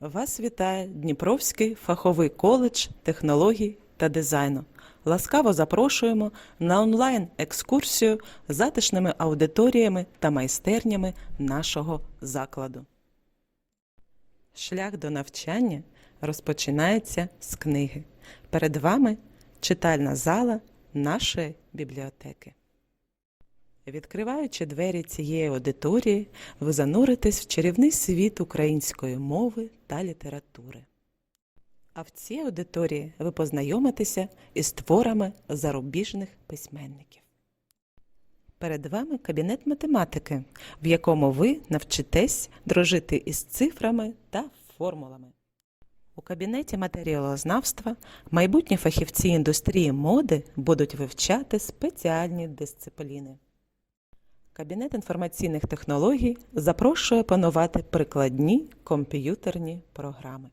Вас вітає Дніпровський фаховий коледж технологій та дизайну. Ласкаво запрошуємо на онлайн-екскурсію затишними аудиторіями та майстернями нашого закладу. Шлях до навчання розпочинається з книги. Перед вами читальна зала нашої бібліотеки. Відкриваючи двері цієї аудиторії, ви зануритесь в чарівний світ української мови та літератури. А в цій аудиторії ви познайомитеся із творами зарубіжних письменників. Перед вами кабінет математики, в якому ви навчитесь дружити із цифрами та формулами. У кабінеті матеріалознавства майбутні фахівці індустрії моди будуть вивчати спеціальні дисципліни. Кабінет інформаційних технологій запрошує панувати прикладні комп'ютерні програми.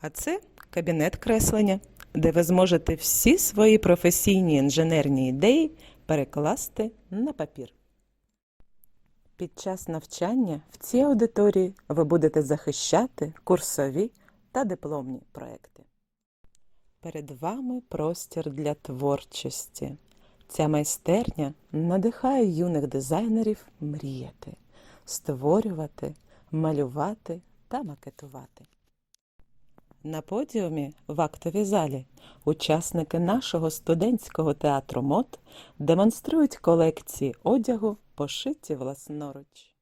А це кабінет креслення, де ви зможете всі свої професійні інженерні ідеї перекласти на папір. Під час навчання в цій аудиторії ви будете захищати курсові та дипломні проекти. Перед вами простір для творчості. Ця майстерня надихає юних дизайнерів мріяти, створювати, малювати та макетувати. На подіумі в актовій залі учасники нашого студентського театру мод демонструють колекції одягу, пошиті власноруч.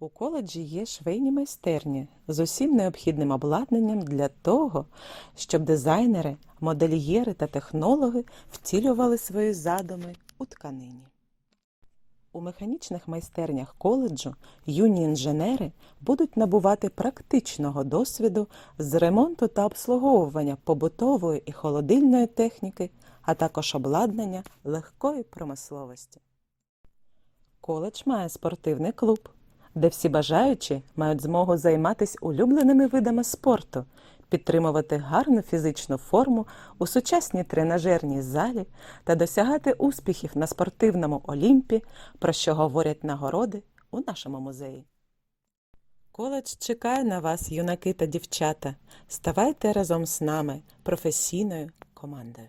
У коледжі є швейні майстерні з усім необхідним обладнанням для того, щоб дизайнери, модельєри та технологи втілювали свої задуми у тканині. У механічних майстернях коледжу юні інженери будуть набувати практичного досвіду з ремонту та обслуговування побутової і холодильної техніки, а також обладнання легкої промисловості. Коледж має спортивний клуб, де всі бажаючі мають змогу займатися улюбленими видами спорту, підтримувати гарну фізичну форму у сучасній тренажерній залі та досягати успіхів на спортивному олімпі, про що говорять нагороди у нашому музеї. Коледж чекає на вас, юнаки та дівчата. Ставайте разом з нами професійною командою.